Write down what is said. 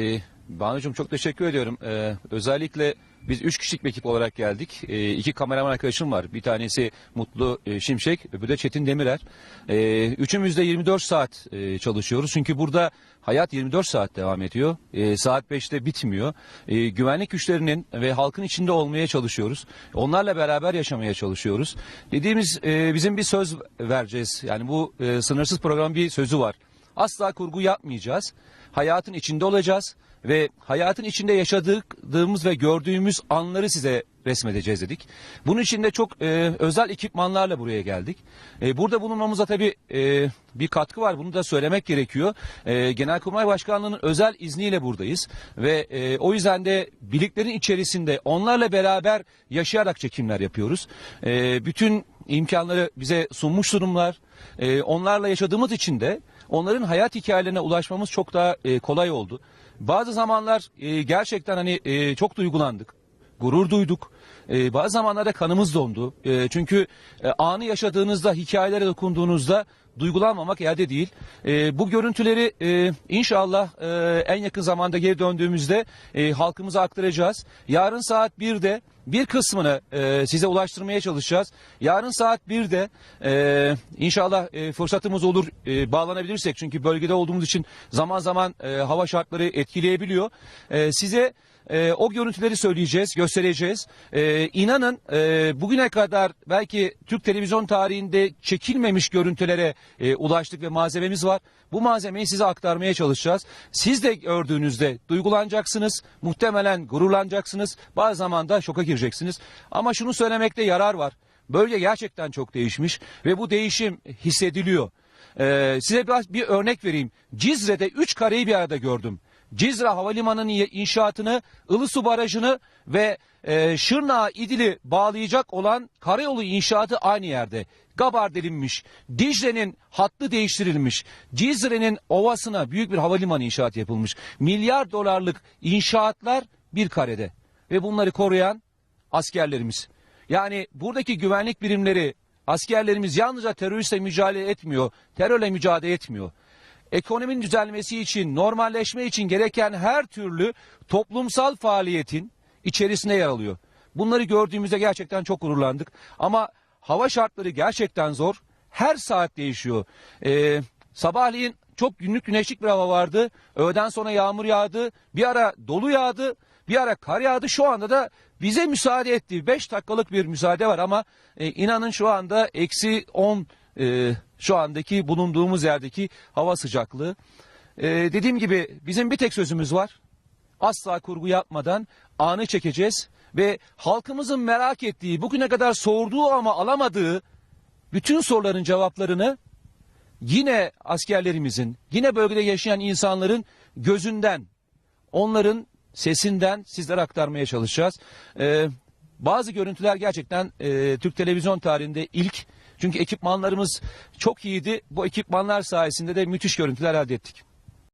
Ee, Banucuğum çok teşekkür ediyorum. Ee, özellikle biz üç kişilik bir ekip olarak geldik. Ee, iki kameraman arkadaşım var. Bir tanesi Mutlu e, Şimşek, öbürü de Çetin Demirer. Ee, üçümüz de 24 saat e, çalışıyoruz. Çünkü burada hayat 24 saat devam ediyor. Ee, saat 5'te bitmiyor. Ee, güvenlik güçlerinin ve halkın içinde olmaya çalışıyoruz. Onlarla beraber yaşamaya çalışıyoruz. Dediğimiz e, bizim bir söz vereceğiz. Yani bu e, sınırsız programın bir sözü var. Asla kurgu yapmayacağız. Hayatın içinde olacağız ve hayatın içinde yaşadığımız ve gördüğümüz anları size resmedeceğiz dedik. Bunun için de çok e, özel ekipmanlarla buraya geldik. E, burada bulunmamıza tabii e, bir katkı var. Bunu da söylemek gerekiyor. E, Genelkurmay Başkanlığı'nın özel izniyle buradayız ve e, o yüzden de birliklerin içerisinde onlarla beraber yaşayarak çekimler yapıyoruz. E, bütün imkanları bize sunmuş durumlar. E, onlarla yaşadığımız için de onların hayat hikayelerine ulaşmamız çok daha e, kolay oldu. Bazı zamanlar e, gerçekten hani e, çok duygulandık, gurur duyduk. E, bazı zamanlarda kanımız dondu. E, çünkü e, anı yaşadığınızda, hikayelere dokunduğunuzda duygulanmamak elde değil. E, bu görüntüleri e, inşallah e, en yakın zamanda geri döndüğümüzde e, halkımıza aktaracağız. Yarın saat 1'de bir kısmını e, size ulaştırmaya çalışacağız. Yarın saat 1'de e, inşallah e, fırsatımız olur e, bağlanabilirsek çünkü bölgede olduğumuz için zaman zaman e, hava şartları etkileyebiliyor. E, size e, o görüntüleri söyleyeceğiz, göstereceğiz. E, inanın e, bugüne kadar belki Türk televizyon tarihinde çekilmemiş görüntülere e, ulaştık ve malzememiz var. Bu malzemeyi size aktarmaya çalışacağız. Siz de gördüğünüzde duygulanacaksınız, muhtemelen gururlanacaksınız, bazı zaman da şoka gireceksiniz. Ama şunu söylemekte yarar var. Bölge gerçekten çok değişmiş ve bu değişim hissediliyor. Ee, size biraz bir örnek vereyim. Cizre'de 3 kareyi bir arada gördüm. Cizre Havalimanı'nın inşaatını, Ilısu Barajı'nı ve e, Şırnağı İdil'i bağlayacak olan karayolu inşaatı aynı yerde. Gabar delinmiş, Dicle'nin hattı değiştirilmiş, Cizre'nin ovasına büyük bir havalimanı inşaat yapılmış. Milyar dolarlık inşaatlar bir karede ve bunları koruyan askerlerimiz. Yani buradaki güvenlik birimleri, askerlerimiz yalnızca teröristle mücadele etmiyor, terörle mücadele etmiyor ekonominin düzelmesi için, normalleşme için gereken her türlü toplumsal faaliyetin içerisinde yer alıyor. Bunları gördüğümüzde gerçekten çok gururlandık. Ama hava şartları gerçekten zor. Her saat değişiyor. Ee, sabahleyin çok günlük güneşlik bir hava vardı. Öğleden sonra yağmur yağdı. Bir ara dolu yağdı. Bir ara kar yağdı. Şu anda da bize müsaade etti. 5 dakikalık bir müsaade var ama e, inanın şu anda eksi 10 e, şu andaki bulunduğumuz yerdeki hava sıcaklığı. E, dediğim gibi bizim bir tek sözümüz var. Asla kurgu yapmadan anı çekeceğiz ve halkımızın merak ettiği, bugüne kadar sorduğu ama alamadığı bütün soruların cevaplarını yine askerlerimizin, yine bölgede yaşayan insanların gözünden, onların sesinden sizlere aktarmaya çalışacağız. Ee, bazı görüntüler gerçekten e, Türk televizyon tarihinde ilk. Çünkü ekipmanlarımız çok iyiydi. Bu ekipmanlar sayesinde de müthiş görüntüler elde ettik.